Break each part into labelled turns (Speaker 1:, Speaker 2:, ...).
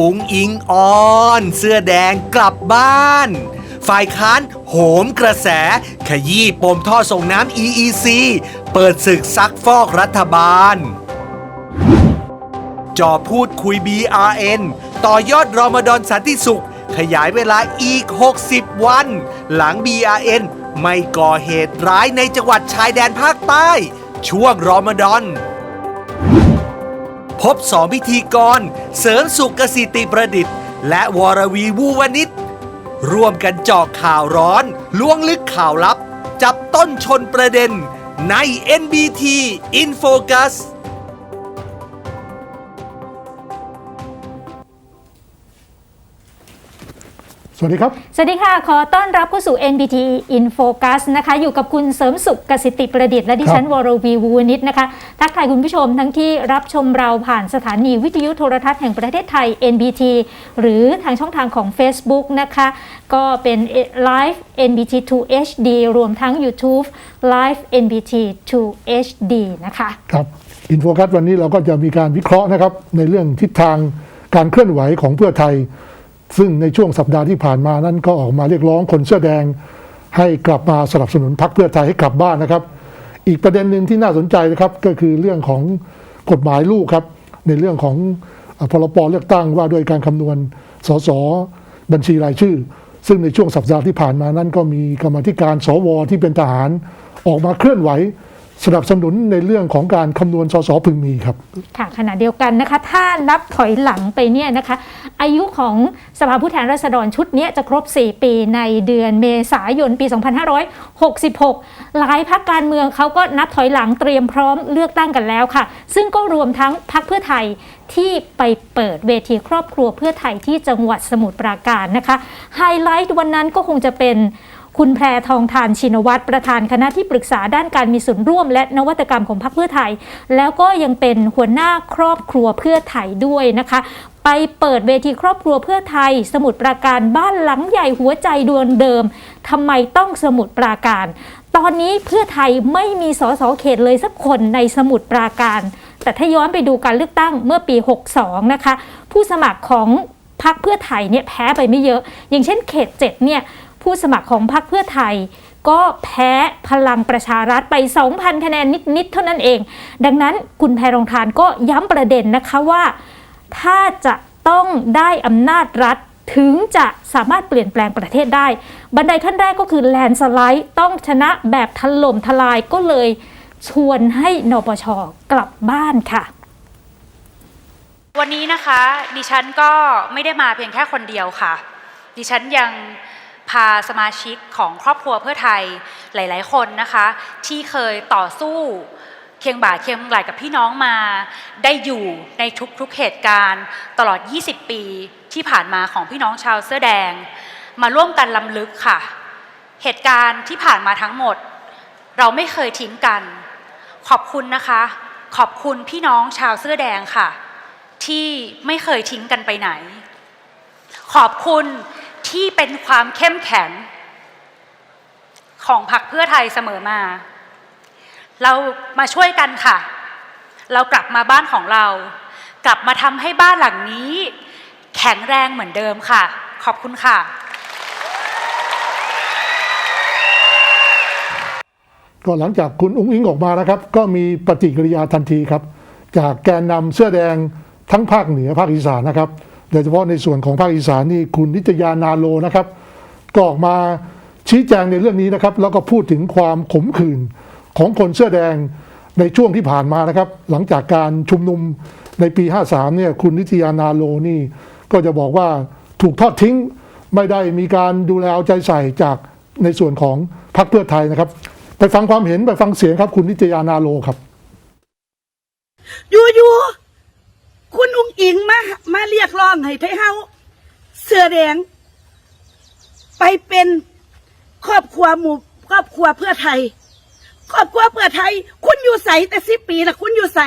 Speaker 1: อุงอิงออน เสื้อแดงกลับบ้าน ฝ่ายค้านโหมกระแส ขยี้ปมท่อส่งน้ำ EEC เปิดศึกซักฟอกรัฐบาล จอพูดคุย BRN ต่อยอดรอมฎอนสันติสุข ขยายเวลาอีก 60 วัน หลัง BRN ไม่ก่อเหตุร้ายในจังหวัดชายแดนภาคใต้ ช่วงรอมฎอน พบสองพิธีกร เสริญสุขกสิติประดิษฐ์ และวรวีวูวนิชร่วมกันเจาะข่าวร้อน ล้วงลึกข่าวลับ จับต้นชนประเด็นใน NBT In
Speaker 2: สวัสดีครับ
Speaker 3: สวัสดีค่ะ ขอต้อนรับเข้าสู่ NBT In Focus นะคะ อยู่กับคุณเสริมสุขกสิติประดิษฐ์และดิฉัน
Speaker 2: ครับ
Speaker 3: วรวีวูวนิชนะคะ ทักทายคุณผู้ชมทั้งที่รับชมเราผ่านสถานีวิทยุโทรทัศน์แห่งประเทศไทย NBT หรือทางช่องทางของ Facebook นะคะ ก็เป็น Live NBT 2 HD รวมทั้ง YouTube Live NBT 2 HD นะคะ
Speaker 2: ครับอินโฟกัสวันนี้เราก็จะมีการวิเคราะห์นะครับในเรื่องทิศทางการเคลื่อนไหวของเพื่อไทย ซึ่งในช่วงสัปดาห์ที่ผ่านมานั้นก็ออกมาเรียกร้องคนเสื้อแดง ให้กลับมาสนับสนุนพรรคเพื่อไทยให้กลับบ้านนะครับ อีกประเด็นหนึ่งที่น่าสนใจนะครับก็คือเรื่องของกฎหมายลูกครับ ในเรื่องของพรบเลือกตั้งว่าด้วยการคำนวณสสบัญชีรายชื่อ ซึ่งในช่วงสัปดาห์ที่ผ่านมานั้นก็มีกรรมธิการสวที่เป็นทหารออกมาเคลื่อนไหว สนับสนุนในเรื่องของการคำนวณสสพึงมีครับ
Speaker 3: ค่ะขณะเดียวกันนะคะ ถ้านับถอยหลังไปเนี่ยนะคะ อายุของสภาผู้แทนราษฎรชุดนี้จะครบ 4 ปีในเดือนเมษายนปี 2566 หลายพักการเมืองเขาก็นับถอยหลังเตรียมพร้อมเลือกตั้งกันแล้วค่ะ ซึ่งก็รวมทั้งพักเพื่อไทยที่ไปเปิดเวทีครอบครัวเพื่อไทยที่จังหวัดสมุทรปราการนะคะไฮไลท์วันนั้นก็คงจะเป็น คุณแพรทองทานชินวัตรประธานคณะที่ปรึกษาด้านการมีส่วนร่วม และนวัตกรรมของพรรคเพื่อไทย แล้วก็ยังเป็นหัวหน้าครอบครัวเพื่อไทยด้วยนะคะไปเปิดเวทีครอบครัวเพื่อไทย สมุทรปราการบ้านหลังใหญ่หัวใจดวงเดิมทำไมต้องสมุทรปราการ ตอนนี้เพื่อไทยไม่มีสสเขตเลยสักคนในสมุทรปราการ แต่ถ้าย้อนไปดูการเลือกตั้งเมื่อปี 62 นะคะ ผู้สมัครของพรรคเพื่อไทยเนี่ยแพ้ไปไม่เยอะ อย่างเช่นเขต 7 เนี่ย ผู้สมัครของพรรคเพื่อไทย ก็แพ้พลังประชารัฐไป 2,000 คะแนนนิด ๆ เท่านั้นเอง ดังนั้นคุณแพรองทานก็ย้ำประเด็นนะคะว่า ถ้าจะต้องได้อำนาจรัฐถึงจะสามารถเปลี่ยนแปลงประเทศได้ บันไดขั้นแรกก็คือแลนสไลด์ต้องชนะแบบถล่มทลายก็เลยชวนให้นปชกลับบ้านค่ะ
Speaker 4: วันนี้นะคะ ดิฉันก็ไม่ได้มาเพียงแค่คนเดียวค่ะ ดิฉันยัง พาสมาชิกของครอบครัวเพื่อไทยหลาย ๆ คนนะคะ ที่เคยต่อสู้เคียงบ่าเคียงไหลกับพี่น้องมา ได้อยู่ในทุกๆเหตุการณ์ ตลอด 20 ปีที่ผ่านมาของพี่น้องชาวเสื้อแดง มาร่วมกันลำลึกค่ะ เหตุการณ์ที่ผ่านมาทั้งหมด เราไม่เคยทิ้งกัน ขอบคุณนะคะ ขอบคุณพี่น้องชาวเสื้อแดงค่ะ ที่ไม่เคยทิ้งกันไปไหน ขอบคุณ ที่เป็นความเข้มแข็ง ของพรรคเพื่อไทยเสมอมา เรามาช่วยกันค่ะ เรากลับมาบ้านของเรา กลับมาทำให้บ้านหลังนี้ แข็งแรงเหมือนเดิมค่ะ ขอบคุณค่ะ
Speaker 2: ก็หลังจากคุณอุ้งอิงออกมานะครับ ก็มีปฏิกิริยาทันทีครับ จากแกนนำเสื้อแดงทั้งภาคเหนือภาคอีสานนะครับ โดยเฉพาะในส่วนของภาคอีสานนี่คุณนิตยานาโลนะครับก็ออกมาชี้แจงในเรื่องนี้นะครับ แล้วก็พูดถึงความขมขื่นของคนเสื้อแดงในช่วงที่ผ่านมานะครับ หลังจากการชุมนุมในปี 53เนี่ยคุณนิตยานาโลนี่ก็จะบอกว่าถูกทอดทิ้งไม่ได้มีการดูแลเอาใจใส่จากในส่วนของพรรคเพื่อไทยนะครับ ไปฟังความเห็นไปฟังเสียงครับ คุณนิตยานาโลครับ
Speaker 5: อยู่อยู่ คุณอุ้งอิงมามาเรียกร้องให้ไทเฮาเสื้อแดง ไปเป็นครอบครัวหมู่ครอบครัวเพื่อไทย ครอบครัวเพื่อไทย คุณอยู่ใสแต่สิบปีละคุณอยู่ใส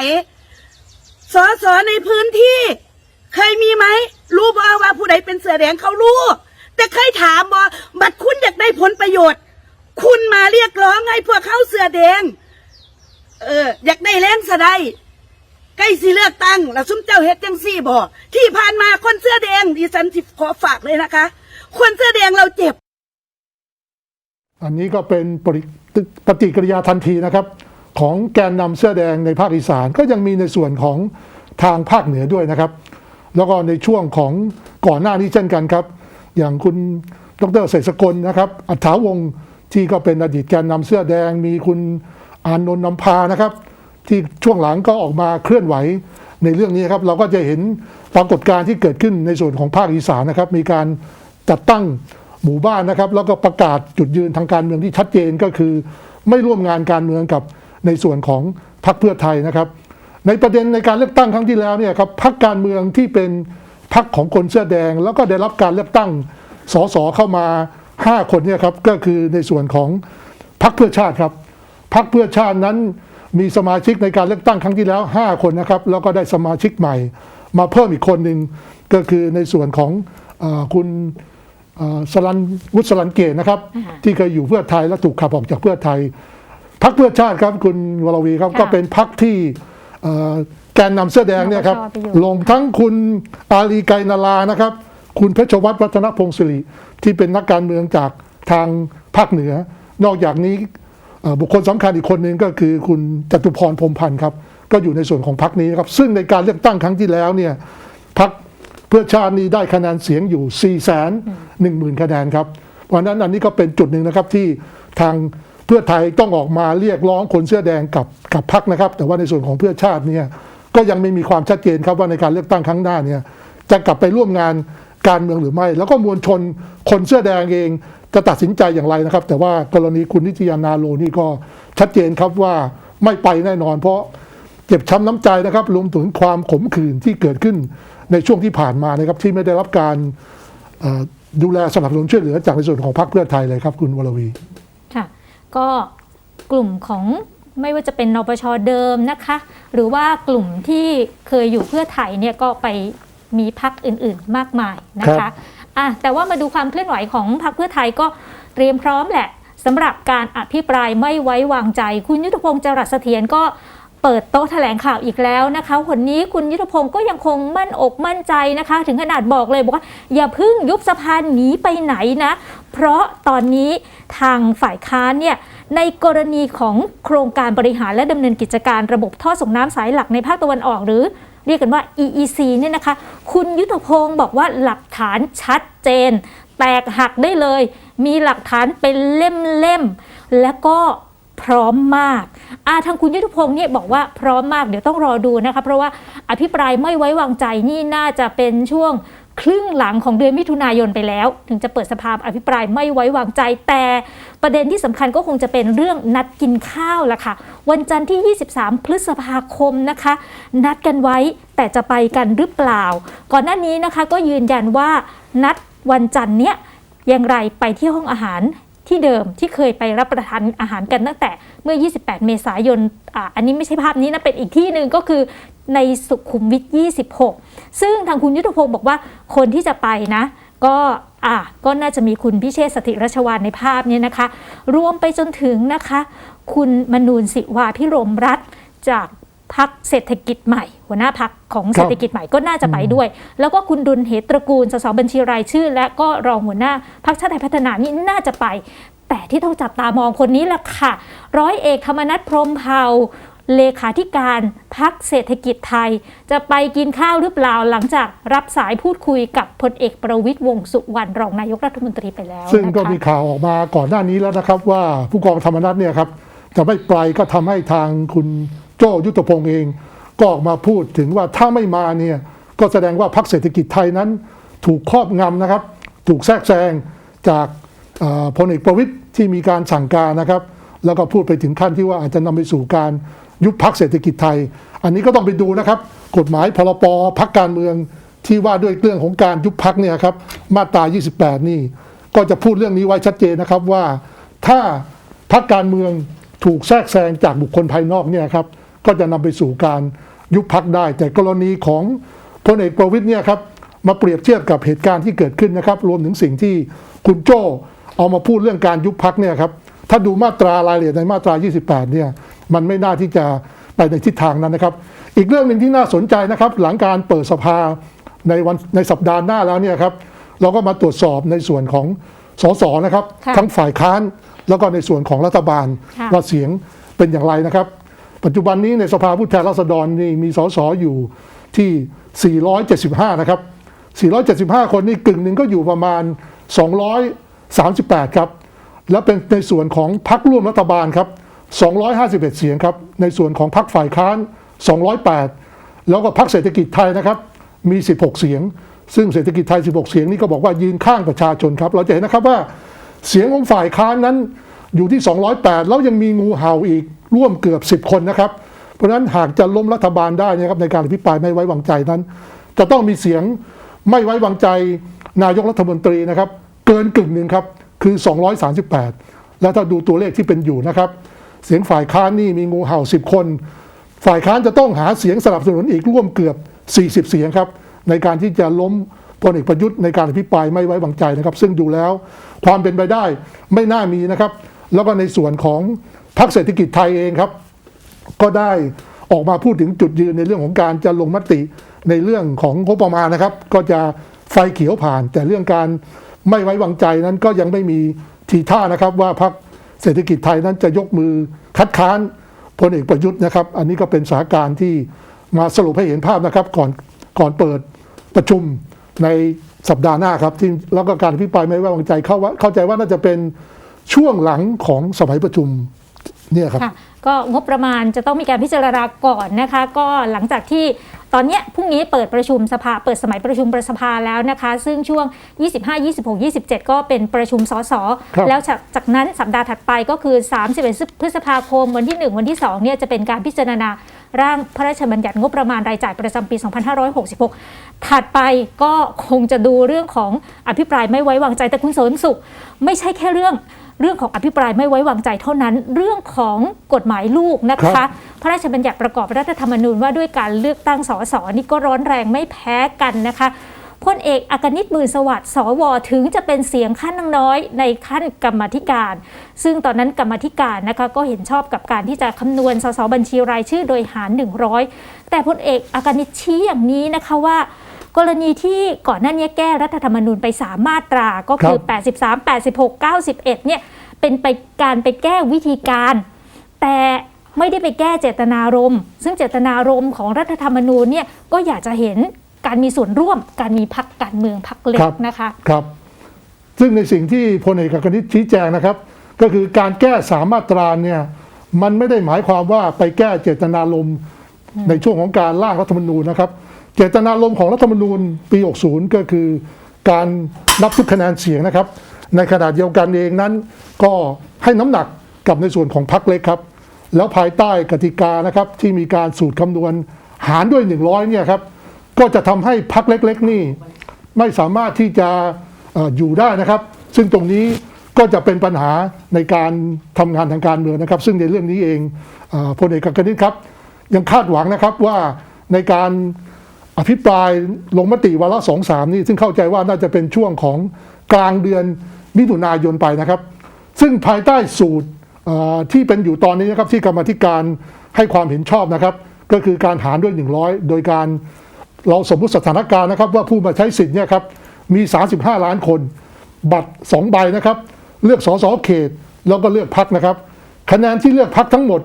Speaker 5: สอสอในพื้นที่ เคยมีไหมรู้บ่ว่าผู้ใดเป็นเสือแดงเขารู้ แต่เคยถามบ่บัดคุณอยากได้ผลประโยชน์ คุณมาเรียกร้องให้พวกเขาเสือแดง เออ อยากได้แรงสะได้ ใกล้สิเลือกตั้งแล้วซุมเจ้าเฮ็ดจังซี่บ่ที่ผ่านมาคนเสื้อแดงดิฉันสิขอฝากเลยนะคะ คนเสื้อแดงเราเจ็บ
Speaker 2: อันนี้ก็เป็นปฏิปฏกิริยาทันทีนะครับ ของแกนนำเสื้อแดงในภาคอีสานก็ยังมีในส่วนของทางภาคเหนือด้วยนะครับ แล้วก็ในช่วงของก่อนหน้านี้เช่นกันครับ อย่างคุณดรเศรษฐสกลนะครับอัฐาวงที่ก็เป็นอดีตแกนนำเสื้อแดงมีคุณอานนท์นำพานะครับ ที่ช่วงหลังก็ออกมาเคลื่อนไหวในเรื่องนี้ครับ เราก็จะเห็นปรากฏการณ์ที่เกิดขึ้นในส่วนของภาคอีสานนะครับ มีการจัดตั้งหมู่บ้านนะครับ แล้วก็ประกาศจุดยืนทางการเมืองที่ชัดเจนก็คือ ไม่ร่วมงานการเมืองกับในส่วนของพรรคเพื่อไทยนะครับ ในประเด็นในการเลือกตั้งครั้งที่แล้วเนี่ยครับพรรคการเมืองที่เป็นพรรคของคนเสื้อแดง แล้วก็ได้รับการเลือกตั้งสสเข้ามา 5 คนเนี่ยครับก็คือในส่วนของพรรคเพื่อชาติครับพรรคเพื่อชาตินั้น มีสมาชิกในการเลือกตั้งครั้งที่แล้ว 5 คนนะครับ แล้วก็ได้สมาชิกใหม่ มาเพิ่มอีกคนหนึ่งก็คือในส่วนของเออคุณเอ่อสลันวุฒิสลันเกตนะครับ ที่เคยอยู่เพื่อไทยและถูกขับออกจากเพื่อไทยพรรคเพื่อชาติครับคุณวรวีครับ
Speaker 3: ค่ะ
Speaker 2: ก็เป็นพรรคที่เอ่อแกนนำเสื้อแดงเนี่ยครับ
Speaker 3: นปชไปอยู่
Speaker 2: ลงทั้งคุณอาลีไกรนาลานะครับ คุณเพชรวัตรวัฒนพงศิริที่เป็นนักการเมืองจากทางภาคเหนือ นอกจากนี้เอ่อ บุคคลสำคัญอีกคนหนึ่งก็คือคุณจตุพรพรมพันธ์ครับ ก็อยู่ในส่วนของพรรคนี้ครับ ซึ่งในการเลือกตั้งครั้งที่แล้วเนี่ยพรรคเพื่อชาตินี้ได้คะแนนเสียงอยู่4 1 0 0 0 0คะแนนครับ เพราะฉะนั้นอันนี้ก็เป็นจุดหนึ่งนะครับที่ทางเพื่อไทยต้องออกมาเรียกร้องคนเสื้อแดงกับกับพรรคนะครับ แต่ว่าในส่วนของเพื่อชาติเนี่ยก็ยังไม่มีความชัดเจนครับว่าในการเลือกตั้งครั้งหน้าเนี่ยจะกลับไปร่วมงานการเมืองหรือไม่ แล้วก็มวลชนคนเสื้อแดงเอง จะตัดสินใจอย่างไรนะครับ แต่ว่ากรณีคุณนิตยานาโลนี่ก็ชัดเจนครับว่าไม่ไปแน่นอน เพราะเจ็บช้ำน้ำใจนะครับรวมถึงความขมขื่นที่เกิดขึ้นในช่วงที่ผ่านมานะครับ ที่ไม่ได้รับการเอ่อดูแลสนับสนุนช่วยเหลือจากในส่วนของพรรคเพื่อไทยเลยครับคุณวรวี
Speaker 3: ค่ะก็กลุ่มของไม่ว่าจะเป็นนปชเดิมนะคะ หรือว่ากลุ่มที่เคยอยู่เพื่อไทยเนี่ยก็ไปมีพักอื่นๆมากมายนะ
Speaker 2: ครั
Speaker 3: คะ
Speaker 2: บ
Speaker 3: อะแต่ว่ามาดูความเคลื่อนไหวของพรรคเพื่อไทยก็เตรียมพร้อมแหละสำหรับการอภิปรายไม่ไว้วางใจ คุณยุทธพงศ์จรัสเสถียรก็เปิดโต๊ะแถลงข่าวอีกแล้วนะคะวันนี้คุณยุทธพงศ์ก็ยังคงมั่นอกมั่นใจนะคะ ถึงขนาดบอกเลยบอกว่า อย่าพึ่งยุบสภาหนีไปไหนนะ เพราะตอนนี้ทางฝ่ายค้านเนี่ยในกรณีของโครงการบริหารและดำเนินกิจการระบบท่อส่งน้ำสายหลักในภาคตะวันออกหรือ เรียกกันว่า EEC เนี่ยนะคะ คุณยุทธพงศ์บอกว่าหลักฐานชัดเจน แตกหักได้เลย มีหลักฐานเป็นเล่มๆ แล้วก็พร้อมมากอาทางคุณยุทธพงศ์เนี่ยบอกว่าพร้อมมากเดี๋ยวต้องรอดูนะคะ เพราะว่าอภิปรายไม่ไว้วางใจนี่น่าจะเป็นช่วง ครึ่งหลังของเดือนมิถุนายนไปแล้ว ถึงจะเปิดสภาอภิปรายไม่ไว้วางใจ แต่ประเด็นที่สำคัญก็คงจะเป็นเรื่องนัดกินข้าวละค่ะ วันจันทร์ที่ 23 พฤษภาคมนะคะ นัดกันไว้แต่จะไปกันหรือเปล่า ก่อนหน้านี้นะคะก็ยืนยันว่านัดวันจันทร์เนี้ยอย่างไรไปที่ห้องอาหารที่เดิมที่เคยไปรับประทานอาหารกันตั้งแต่เมื่อ 28 เมษายนออันนี้ไม่ใช่ภาพนี้นะ เป็นอีกที่หนึ่งก็คือ ในสุขุมวิท 26 ซึ่งทางคุณยุทธพงศ์บอกว่าคนที่จะไปนะ ก็อะก็น่าจะมีคุณพิเชษฐ์สถิรัชวานในภาพเนี้นะคะ รวมไปจนถึงนะคะ คุณมนูนสิวาพิรมรัฐจากพักเศรษฐกิจใหม่ หัวหน้าพักของเศรษฐกิจใหม่ก็น่าจะไปด้วย แล้วก็คุณดุลเหตระกูลสสบัญชีรายชื่อ และก็รองหัวหน้าพักชาติไทยพัฒนานี่น่าจะไป แต่ที่ต้องจับตามองคนนี้แหละค่ะ ร้อยเอกธรรมนัฐพรมเผ่า เลขาธิการพักเศรษฐกิจไทย จะไปกินข้าวหรือเปล่าหลังจากรับสายพูดคุยกับพลเอกประวิตยวงษ์สุวรรณรองนายกรัฐมนตรีไปแล้ว
Speaker 2: ซึ่งก็
Speaker 3: นะคะ
Speaker 2: มีข่าวออกมาก่อนหน้านี้แล้วนะครับ ว่าผู้กองธรรมนัฐเนี่ยครับจะไม่ไปก็ทำให้ทางคุณโจ้ยุทธพงศ์เอง ก็ออกมาพูดถึงว่าถ้าไม่มาเนี่ยก็แสดงว่าพรรคเศรษฐกิจไทยนั้น ถูกครอบงำนะครับ ถูกแทรกแซงจากเอ่อพลเอกประวิตยที่มีการสั่งการนะครับ แล้วก็พูดไปถึงขั้นที่ว่าอาจจะนำไปสู่การ ยุบพักเศรษฐกิจไทย อันนี้ก็ต้องไปดูนะครับ กฎหมายพรปพักการเมืองที่ว่าด้วยเรื่องของการยุบพักเนี่ยครับมาตรา 28 นี่ก็จะพูดเรื่องนี้ไว้ชัดเจนนะครับว่าถ้าพักการเมืองถูกแทรกแซงจากบุคคลภายนอกเนี่ยครับก็จะนำไปสู่การยุบพักได้ แต่กรณีของพลเอกประวิตยเนี่ยครับมาเปรียบเทียบกับเหตุการณ์ที่เกิดขึ้นนะครับ รวมถึงสิ่งที่คุณโจ้เอามาพูดเรื่องการยุบพักเนี่ยครับ ถ้าดูมาตรารายละเอียดในมาตรา 28 เนี่ย มันไม่น่าที่จะไปในทิศทางนั้นนะครับ อีกเรื่องหนึ่งที่น่าสนใจนะครับ หลังการเปิดสภาในวันในสัปดาห์หน้าแล้วเนี่ยครับ เราก็มาตรวจสอบในส่วนของสสนะครับ
Speaker 3: ค่ะ
Speaker 2: ทั้งฝ่ายค้านแล้วก็ในส่วนของรัฐบาล
Speaker 3: ค่ะ
Speaker 2: ว่าเสียงเป็นอย่างไรนะครับ ปัจจุบันนี้ในสภาผู้แทนราษฎรนี่มีสสอยู่ที่ 475 นะครับ 475 คนนี่กึ่งหนึ่งก็อยู่ประมาณ 238 ครับ แล้วเป็นในส่วนของพรรคร่วมรัฐบาลครับ 251 เสียงครับ ในส่วนของพรรคฝ่ายค้าน 208 แล้วก็พรรคเศรษฐกิจไทยนะครับ มี 16 เสียง ซึ่งเศรษฐกิจไทย 16 เสียงนี่ก็บอกว่ายืนข้างประชาชนครับ เราจะเห็นนะครับว่าเสียงของฝ่ายค้านนั้นอยู่ที่ 208 แล้วยังมีงูเห่าอีกร่วมเกือบ 10 คนนะครับ เพราะฉะนั้นหากจะล้มรัฐบาลได้นะครับในการอภิปรายไม่ไว้วางใจนั้น จะต้องมีเสียงไม่ไว้วางใจนายกรัฐมนตรีนะครับ เกินกึ่งหนึ่งครับ คือ 238 แล้วถ้าดูตัวเลขที่เป็นอยู่นะครับ เสียงฝ่ายค้านนี่มีงูเห่า 10 คน ฝ่ายค้านจะต้องหาเสียงสนับสนุนอีกร่วมเกือบ 40 เสียงครับ ในการที่จะล้มพลเอกประยุทธ์ในการอภิปรายไม่ไว้วางใจนะครับ ซึ่งดูแล้วความเป็นไปได้ไม่น่ามีนะครับ แล้วก็ในส่วนของพรรคเศรษฐกิจไทยเองครับ ก็ได้ออกมาพูดถึงจุดยืนในเรื่องของการจะลงมติในเรื่องของงบประมาณนะครับ ก็จะไฟเขียวผ่านแต่เรื่องการ ไม่ไว้วางใจนั้นก็ยังไม่มีทีท่านะครับ ว่าพรรคเศรษฐกิจไทยนั้นจะยกมือคัดค้านพลเอกประยุทธ์นะครับ อันนี้ก็เป็นสถานการณ์ที่มาสรุปให้เห็นภาพนะครับก่อนก่อนเปิดประชุมในสัปดาห์หน้าครับที่แล้วก็การอภิปรายไม่ไว้วางใจเข้าว่าเข้าใจว่าน่าจะเป็นช่วงหลังของสมัยประชุม เนี่ยครับ
Speaker 3: ค่ะก็งบประมาณจะต้องมีการพิจารณาก่อนนะคะ ก็หลังจากที่ตอนเนี้ยพรุ่งนี้เปิดประชุมสภาเปิดสมัยประชุมประสภาแล้วนะคะ ซึ่งช่วง 25 26 27 ก็เป็นประชุมสส
Speaker 2: ครับ
Speaker 3: แล้วจากจากนั้นสัปดาห์ถัดไปก็คือ 31 พฤษภาคมวันที่ 1 วันที่2เนี่ยจะเป็นการพิจารณาร่างพระราชบัญญัติงบประมาณรายจ่ายประจำปี 2566 ถัดไปก็คงจะดูเรื่องของอภิปรายไม่ไว้วางใจแต่คุณเสริมสุข ไม่ใช่แค่เรื่อง เรื่องของอภิปรายไม่ไว้วางใจเท่านั้น เรื่องของกฎหมายลูกนะ
Speaker 2: ครั
Speaker 3: คะ
Speaker 2: บ
Speaker 3: พระราชบัญญัติประกอบรัฐธรรมนูญว่าด้วยการเลือกตั้งสสนี่ก็ร้อนแรงไม่แพ้กันนะคะพลเอกอากนิตหมื่นสวัสดิ์สวถึงจะเป็นเสียงขั้นน้อยในขั้นกรรมาธิการ ซึ่งตอนนั้นกรรมาธิการนะคะก็เห็นชอบกับการที่จะคำนวณสสบัญชีรายชื่อโดยหาร 100 แต่พลเอกอากนิตชี้อย่างนี้นะคะว่า กรณีที่ก่อนหน้านี้แก้รัฐธรรมนูญไปสามมาตราก็คือ 83 86 91 เนี่ยเป็นไปการไปแก้วิธีการ แต่ไม่ได้ไปแก้เจตนารมณ์ ซึ่งเจตนารมณ์ของรัฐธรรมนูญเนี่ยก็อยากจะเห็นการมีส่วนร่วม การมีพักการเมืองพักเล็
Speaker 2: ครั
Speaker 3: ก
Speaker 2: บ
Speaker 3: นะคะ
Speaker 2: ครับ ซึ่งในสิ่งที่พลเอกกนิษฐ์ชี้แจงนะครับ ก็คือการแก้สามมาตราเนี่ยมันไม่ได้หมายความว่าไปแก้เจตนารมณ์ในช่วงของการร่างรัฐธรรมนูญนะครับ เจตนารมณ์ของรัฐธรรมนูญปี 60 ก็คือการนับทุกคะแนนเสียงนะครับ ในขณะเดียวกันเองนั้น ก็ให้น้ำหนักกับในส่วนของพรรคเล็กครับ แล้วภายใต้กติกานะครับที่มีการสูตรคำนวณหารด้วย 100เนี่ยครับก็จะทำให้พรรคเล็กๆนี่ไม่สามารถที่จะออยู่ได้นะครับ ซึ่งตรงนี้ก็จะเป็นปัญหาในการทำงานทางการเมืองนะครับ ซึ่งในเรื่องนี้เองอพลเอกกนิษฐ์ครับ ยังคาดหวังนะครับว่าในการ อภิปรายลงมติวาระสองสามนี่ซึ่งเข้าใจว่าน่าจะเป็นช่วงของกลางเดือนมิถุนายนไปนะครับ ซึ่งภายใต้สูตรที่เป็นอยู่ตอนนี้นะครับที่กรรมธิการให้ความเห็นชอบนะครับ ก็คือการหารด้วย 100 โดยการเราสมมุติสถานการณ์นะครับ ว่าผู้มาใช้สิทธิ์เนี่ยครับมี 35 ล้านคน บัตร 2 ใบนะครับ เลือกสสเขตแล้วก็เลือกพักนะครับ คะแนนที่เลือกพักทั้งหมด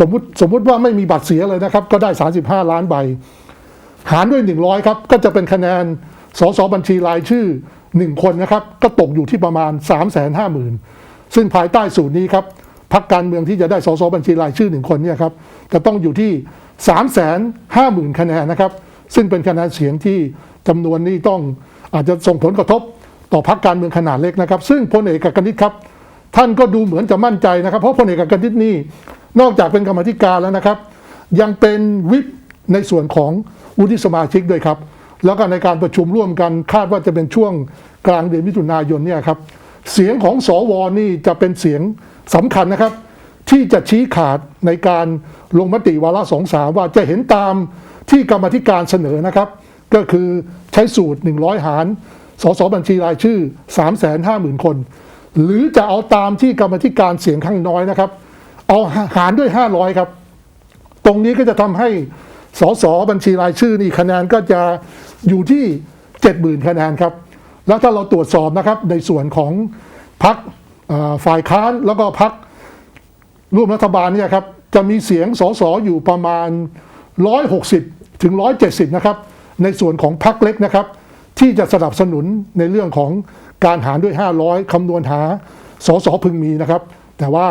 Speaker 2: สมมุติสมมุติว่าไม่มีบัตรเสียเลยนะครับ ก็ได้ 35 ล้านใบ หารด้วย 100 ครับ ก็จะเป็นคะแนนสสบัญชีรายชื่อ 1 คนนะครับ ก็ตกอยู่ที่ประมาณ 3 5 0 0 0 0 ซึ่งภายใต้สูตรนี้ครับพักการเมืองที่จะได้สสบัญชีรายชื่อหนึ่งคนเนี่ยครับจะต้องอยู่ที่ 3 5 0 0 0 0 คะแนนนะครับ ซึ่งเป็นคะแนนเสียงที่จำนวนนี้ต้องอาจจะส่งผลกระทบต่อพักการเมืองขนาดเล็กนะครับ ซึ่งพลเอกกนิษฐ์ครับ ท่านก็ดูเหมือนจะมั่นใจนะครับ เพราะพลเอกกนิษฐ์นี่นอกจากเป็นกรรมธิการแล้วนะครับ ยังเป็นวิป ในส่วนของวุฒิสมาชิกด้วยครับ แล้วก็ในการประชุมร่วมกันคาดว่าจะเป็นช่วงกลางเดือนมิถุนายนเนี่ยครับเสียงของสวนี่จะเป็นเสียงสำคัญนะครับ ที่จะชี้ขาดในการลงมติวาระสองสามว่าจะเห็นตามที่กรรมธิการเสนอนะครับ ก็คือใช้สูตร 100 หารสสบัญชีรายชื่อ 350,000 คน หรือจะเอาตามที่กรรมธิการเสียงข้างน้อยนะครับ เอาหารด้วย 500 ครับ ตรงนี้ก็จะทำให้ สสบัญชีรายชื่อนี่คะแนนก็จะอยู่ที่ 70,000 คะแนนครับ แล้วถ้าเราตรวจสอบนะครับในส่วนของพักฝ่ายค้านแล้วก็พักร่วมรัฐบาลเนี่ยครับจะมีเสียงสสอยู่ประมาณ 160 ถึง 170 นะครับ ในส่วนของพรรคเล็กนะครับ ที่จะสนับสนุนในเรื่องของการหารด้วย 500 คำนวณหาสสพึงมีนะครับ แต่ว่า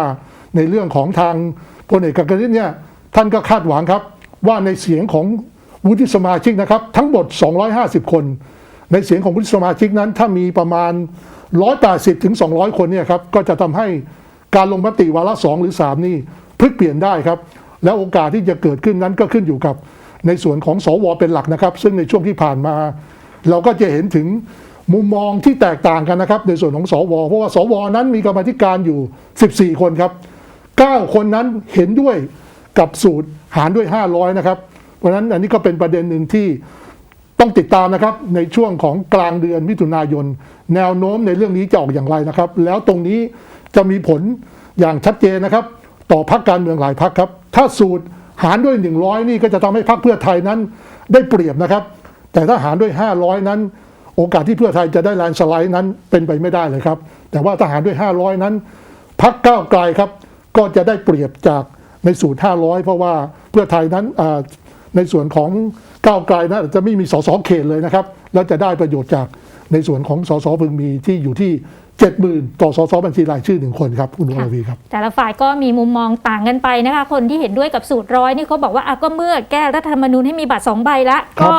Speaker 2: ในเรื่องของทางพลเอกกฤษเนี่ยท่านก็คาดหวังครับ ว่าในเสียงของวุฒิสมาชิกนะครับ ทั้งหมด 250 คน ในเสียงของวุฒิสมาชิกนั้น ถ้ามีประมาณ 180ถึง200 คนเนี่ยครับก็จะทำให้การลงมติวาระสองหรือ 3 นี่พลิกเปลี่ยนได้ครับ แล้วโอกาสที่จะเกิดขึ้นนั้นก็ขึ้นอยู่กับในส่วนของสวเป็นหลักนะครับ ซึ่งในช่วงที่ผ่านมา เราก็จะเห็นถึงมุมมองที่แตกต่างกันนะครับ ในส่วนของสวเพราะว่าสวนั้นมีกรรมธิการอยู่ 14 คนครับ 9 คนนั้นเห็นด้วย กับสูตรหารด้วย 500 นะครับ เพราะฉะนั้นอันนี้ก็เป็นประเด็นหนึ่งที่ต้องติดตามนะครับในช่วงของกลางเดือนมิถุนายน แนวโน้มในเรื่องนี้จะออกอย่างไรนะครับ แล้วตรงนี้จะมีผลอย่างชัดเจนนะครับ ต่อพรรคการเมืองหลายพรรคครับ ถ้าสูตรหารด้วย 100 นี่ก็จะทำให้พรรคเพื่อไทยนั้นได้เปรียบนะครับ แต่ถ้าหารด้วย 500 นั้น โอกาสที่เพื่อไทยจะได้แลนสไลด์นั้นเป็นไปไม่ได้เลยครับ แต่ว่าทหารด้วย 500 นั้นพักก้าวไกลครับก็จะได้เปรียบจาก ในสูตร 500 เพราะว่าเพื่อไทยนั้นอ่าในส่วนของก้าวไกลนั้นอาจจะไม่มีสสเขตเลยนะครับ แล้วจะได้ประโยชน์จากในส่วนของสสพึงมีที่อยู่ที่70,000ต่อสสบัญชีรายชื่อหนึ่งคนครับคุณวรวีครับ
Speaker 3: แต่ละฝ่ายก็มีมุมมองต่างกันไปนะคะ คนที่เห็นด้วยกับสูตรร้อยนี่เขาบอกว่าอะก็เมื่อแก้รัฐธรรมนูญให้มีบัตรสองใบละ
Speaker 2: ครับ
Speaker 3: ก็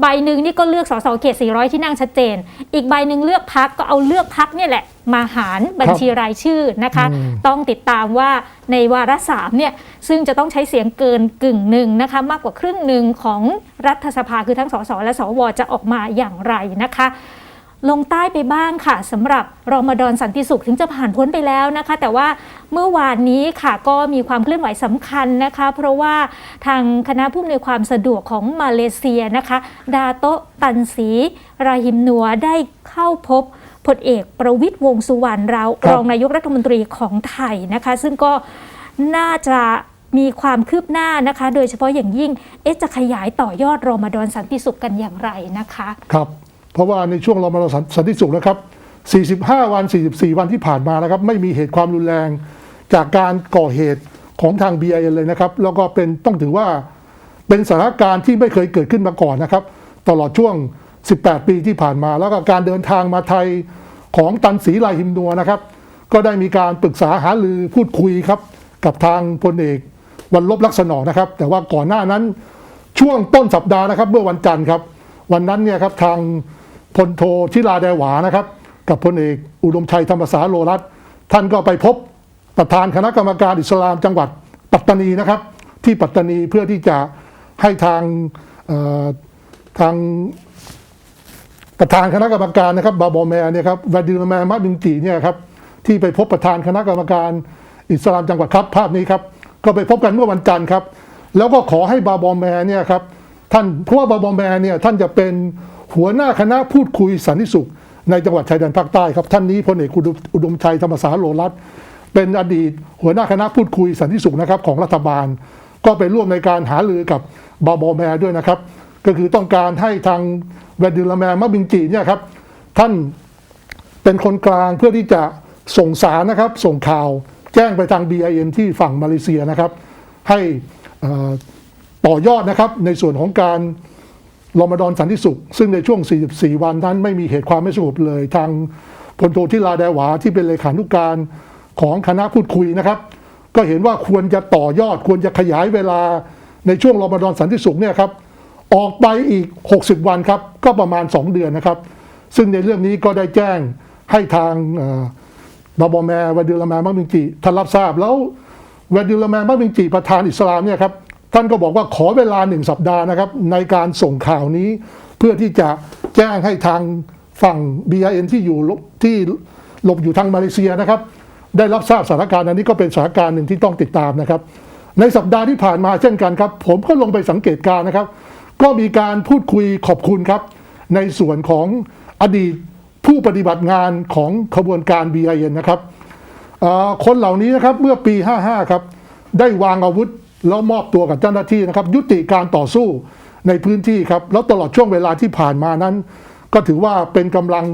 Speaker 3: ใบหนึ่งนี่ก็เลือกสสเขต 400 ที่นั่งชัดเจน อีกใบหนึ่งเลือกพักก็เอาเลือกพักเนี่ยแหละ มาหารบัญชีรายชื่อนะคะ
Speaker 2: อืม
Speaker 3: ต้องติดตามว่าในวาระสามเนี่ยซึ่งจะต้องใช้เสียงเกินกึ่งหนึ่งนะคะ มากกว่าครึ่งหนึ่งของรัฐสภาคือทั้งสสและสวจะออกมาอย่างไรนะคะ ลงใต้ไปบ้างค่ะสำหรับรอมฎอนสันติสุขถึงจะผ่านพ้นไปแล้วนะคะ แต่ว่าเมื่อวานนี้ค่ะก็มีความเคลื่อนไหวสำคัญนะคะ เพราะว่าทางคณะผู้อำนวยความสะดวกของมาเลเซียนะคะ ดาโตะตันสีราหิมนัวได้เข้าพบพลเอกประวิตยวงษ์สุวรรณเรา
Speaker 2: ครับ
Speaker 3: รองนายกรัฐมนตรีของไทยนะคะ ซึ่งก็น่าจะมีความคืบหน้านะคะ โดยเฉพาะอย่างยิ่งเอ๊ะจะขยายต่อยอดรอมฎอนสันติสุขกันอย่างไรนะคะ
Speaker 2: ครับ เพราะว่าในช่วงรอมฎอนสันติสุขนะครับ 45 วัน 44 วันที่ผ่านมานะครับ ไม่มีเหตุความรุนแรง จากการก่อเหตุของทาง BIN เลยนะครับ แล้วก็เป็นต้องถือว่าเป็นสถานการณ์ที่ไม่เคยเกิดขึ้นมาก่อนนะครับ ตลอดช่วง 18 ปีที่ผ่านมา แล้วก็การเดินทางมาไทยของตันศรีลายหิมนัวนะครับ ก็ได้มีการปรึกษาหารือพูดคุยครับ กับทางพลเอกวันลบลักษณะนะครับ แต่ว่าก่อนหน้านั้นช่วงต้นสัปดาห์นะครับ เมื่อวันจันทร์ครับ วันนั้นเนี่ยครับทาง พลโทชิลาแดหวานะครับ กับพลเอกอุดมชัยธรรมสาโลรัตท่านก็ไปพบประธานคณะกรรมการอิสลามจังหวัดปัตตานีนะครับ ที่ปัตตานีเพื่อที่จะให้ทางทางประธานคณะกรรมการนะครับบาบอแมเนี่ยครับวาดิลแมมัดบิงกีเนี่ยครับที่ไปพบประธานคณะกรรมการอิสลามจังหวัดครับภาพนี้ครับก็ไปพบกันเมื่อวันจันทร์ครับ แล้วก็ขอให้บาบอแมเนี่ยครับท่านเพราะว่าบาบอแมเนี่ยท่านจะเป็น หัวหน้าคณะพูดคุยสันติสุข ในจังหวัดชายแดนภาคใต้ครับท่านนี้พลเอกอุดมชัยธรรมสาโลรัตเป็นอดีต หัวหน้าคณะพูดคุยสันติสุขนะครับของรัฐบาล ก็ไปร่วมในการหารือกับบาบอแมด้วยนะครับ ก็คือต้องการให้ทางแวดิลแมร์มับบิงจีเนี่ยครับท่านเป็นคนกลางเพื่อที่จะส่งสารนะครับ ส่งข่าวแจ้งไปทาง BIN ที่ฝั่งมาเลเซียนะครับ ให้ต่อยอดนะครับในส่วนของการ รอมฎอนสันติสุข ซึ่งในช่วง 44 วันนั้นไม่มีเหตุความไม่สงบเลย ทางพลโทที่ลาแดหวาที่เป็นเลขานุการของคณะพูดคุยนะครับ ก็เห็นว่าควรจะต่อยอดควรจะขยายเวลาในช่วงรอมฎอนสันติสุขเนี่ยครับออกไปอีก 60 วันครับ ก็ประมาณ 2 เดือนนะครับ ซึ่งในเรื่องนี้ก็ได้แจ้งให้ทางบาบอแมวาดิลแมมักมิงจีท่านรับทราบแล้ววดิลแมมักมิงจีประธานอิสลามเนี่ยครับ ท่านก็บอกว่าขอเวลาหนึ่งสัปดาห์นะครับ ในการส่งข่าวนี้ เพื่อที่จะแจ้งให้ทางฝั่ง BIN ที่อยู่ที่หลบอยู่ทางมาเลเซียนะครับ ได้รับทราบสถานการณ์อันนี้ก็เป็นสถานการณ์หนึ่งที่ต้องติดตามนะครับ ในสัปดาห์ที่ผ่านมาเช่นกันครับ ผมก็ลงไปสังเกตการนะครับ ก็มีการพูดคุยขอบคุณครับ ในส่วนของอดีตผู้ปฏิบัติงานของขบวนการ BIN นะครับคนเหล่านี้นะครับเมื่อปี 55 ครับ ได้วางอาวุธ แล้วมอบตัวกับเจ้าหน้าที่นะครับ ยุติการต่อสู้ในพื้นที่ครับ แล้วตลอดช่วงเวลาที่ผ่านมานั้น ก็ถือว่าเป็นกำลัง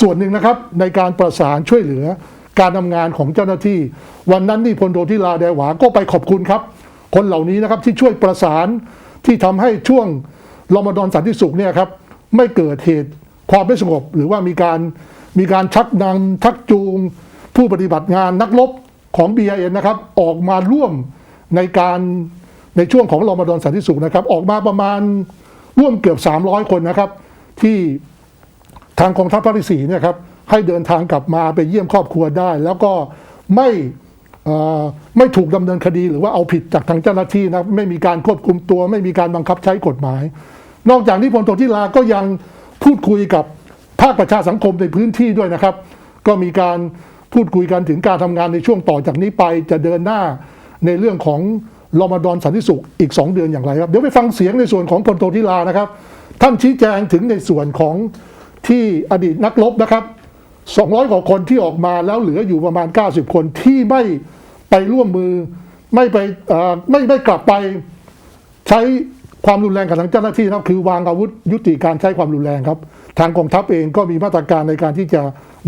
Speaker 2: ส่วนหนึ่งนะครับ ในการประสานช่วยเหลือการทำงานของเจ้าหน้าที่ วันนั้นนี่พลโทที่ลาแดหวาก็ไปขอบคุณครับ คนเหล่านี้นะครับที่ช่วยประสานที่ทำให้ช่วงรอมฎอนสันติสุขเนี่ยครับไม่เกิดเหตุความไม่สงบ หรือว่ามีการมีการชักนำชักจูง ผู้ปฏิบัติงานนักรบของ BIN นะครับ ออกมาร่วม ในการในช่วงของรอมฎอนสันติสุขนะครับ ออกมาประมาณร่วมเกือบ 300 คนนะครับ ที่ทางกองทัพภาคที่สี่เนี่ยครับให้เดินทางกลับมาไปเยี่ยมครอบครัวได้ แล้วก็ไม่ไม่ถูกดำเนินคดีหรือว่าเอาผิดจากทางเจ้าหน้าที่นะไม่มีการควบคุมตัว ไม่มีการบังคับใช้กฎหมาย นอกจากนี้พลโทที่ลาก็ยังพูดคุยกับภาคประชาสังคมในพื้นที่ด้วยนะครับ ก็มีการพูดคุยกันถึงการทำงานในช่วงต่อจากนี้ไปจะเดินหน้า ในเรื่องของรอมฎอนสันติสุขอีก 2 เดือนอย่างไรครับ เดี๋ยวไปฟังเสียงในส่วนของพลโทที่ลานะครับ ท่านชี้แจงถึงในส่วนของที่อดีตนักรบนะครับ 200 กว่าคนที่ออกมาแล้วเหลืออยู่ประมาณ 90 คนที่ไม่ไปร่วมมือไม่ไปไม่ไม่กลับไปใช้ความรุนแรงกับทางเจ้าหน้าที่นะครับคือวางอาวุธยุติการใช้ความรุนแรงครับ ทางกองทัพเองก็มีมาตรการในการที่จะ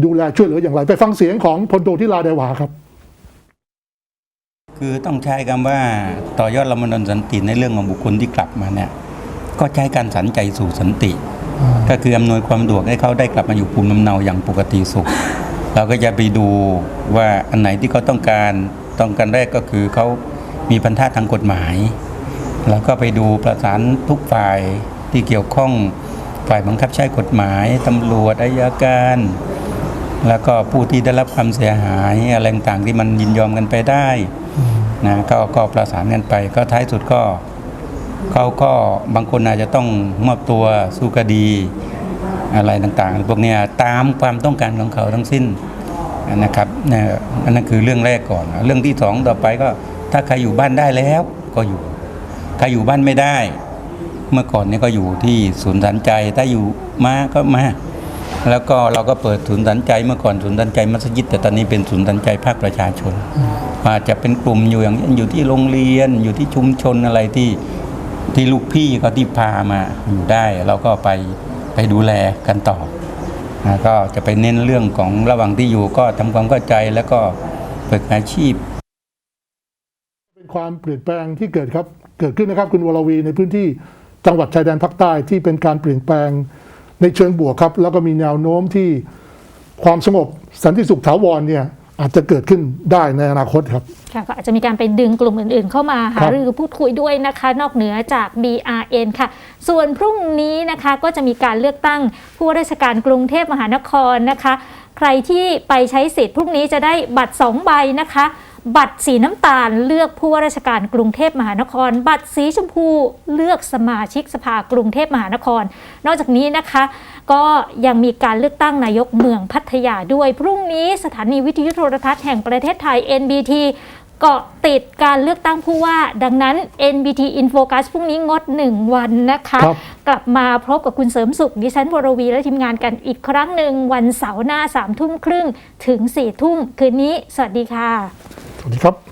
Speaker 2: ดูแลช่วยเหลืออย่างไร ไปฟังเสียงของพลโทที่ลาเดวาครับ
Speaker 6: คือต้องใช้คำว่าต่อยอดละมันดนสันติในเรื่องของบุคคลที่กลับมาเนี่ยก็ใช้การสันใจสู่สันติ ก็คืออำนวยความสะดวกให้เขาได้กลับมาอยู่ภูมิลำเนาอย่างปกติสุข เราก็จะไปดูว่าอันไหนที่เขาต้องการต้องการแรกก็คือเขามีพันธะทางกฎหมาย แล้วก็ไปดูประสานทุกฝ่ายที่เกี่ยวข้องฝ่ายบังคับใช้กฎหมายตำรวจอายการ แล้วก็ผู้ที่ได้รับความเสียหายอะไรต่างๆที่มันยินยอมกันไปได้ นะก็ก็ประสานกันไป ก็ท้ายสุดก็เขาก็บางคนอาจจะต้องมอบตัวสู้คดีอะไรต่างๆ พวกเนี้ยตามความต้องการของเขาทั้งสิ้นนะครับนี่ยอันนั้นคือเรื่องแรกก่อน เรื่องที่สองต่อไปก็ถ้าใครอยู่บ้านได้แล้วก็อยู่ ใครอยู่บ้านไม่ได้ เมื่อก่อนนี่ยก็อยู่ที่ศูนย์สันใจถ้าอยู่มาก็มา แล้วก็เราก็เปิดศูนย์สันใจเมื่อก่อนศูนย์สันใจมัสยิด แต่ตอนนี้เป็นศูนย์สันใจภาคประชาชน อาจจะเป็นกลุ่มอยู่อย่างเช่นอยู่ที่โรงเรียนอยู่ที่ชุมชนอะไรที่ที่ลูกพี่เขาที่พามาอยู่ได้ เราก็ไปไปดูแลกันต่อนะก็จะไปเน้นเรื่องของระหว่างที่อยู่ก็ทำความเข้าใจแล้วก็ฝึกอาชีพ
Speaker 2: เป็นความเปลี่ยนแปลงที่เกิดครับเกิดขึ้นนะครับคุณวรวีในพื้นที่จังหวัดชายแดนภาคใต้ที่เป็นการเปลี่ยนแปลง ในเชิงบวกครับ แล้วก็มีแนวโน้มที่ความสงบสันติสุขถาวรเนี่ยอาจจะเกิดขึ้นได้ในอนาคตครับ
Speaker 3: ค่ะก็อาจจะมีการไปดึงกลุ่มอื่นๆ เข้ามา
Speaker 2: ครั
Speaker 3: หา
Speaker 2: บ
Speaker 3: รือพูดคุยด้วยนะคะ นอกเหนือจาก BRN ค่ะ ส่วนพรุ่งนี้นะคะก็จะมีการเลือกตั้งผู้ว่าราชการกรุงเทพมหานครนะคะ ใครที่ไปใช้สิทธิ์พรุ่งนี้จะได้บัตร 2 ใบนะคะ บัตรสีน้ำตาลเลือกผู้ว่าราชการกรุงเทพมหานคร บัตรสีชมพูเลือกสมาชิกสภากรุงเทพมหานคร นอกจากนี้นะคะ ก็ยังมีการเลือกตั้งนายกเมืองพัทยาด้วย พรุ่งนี้สถานีวิทยุโทรทัศน์แห่งประเทศไทย NBT เกาะติดการเลือกตั้งผู้ว่า ดังนั้น NBT In Focus พรุ่งนี้งด 1 วันนะคะ
Speaker 2: ครับ
Speaker 3: กลับมาพบกับคุณเสริมสุข ดิฉันวรวีและทีมงานกันอีกครั้งหนึ่งวันเสาร์หน้า3ทุ่มครึ่งถึง4ทุ่มคืนนี้ สวัสดีค่ะ
Speaker 2: สวัสดีครับ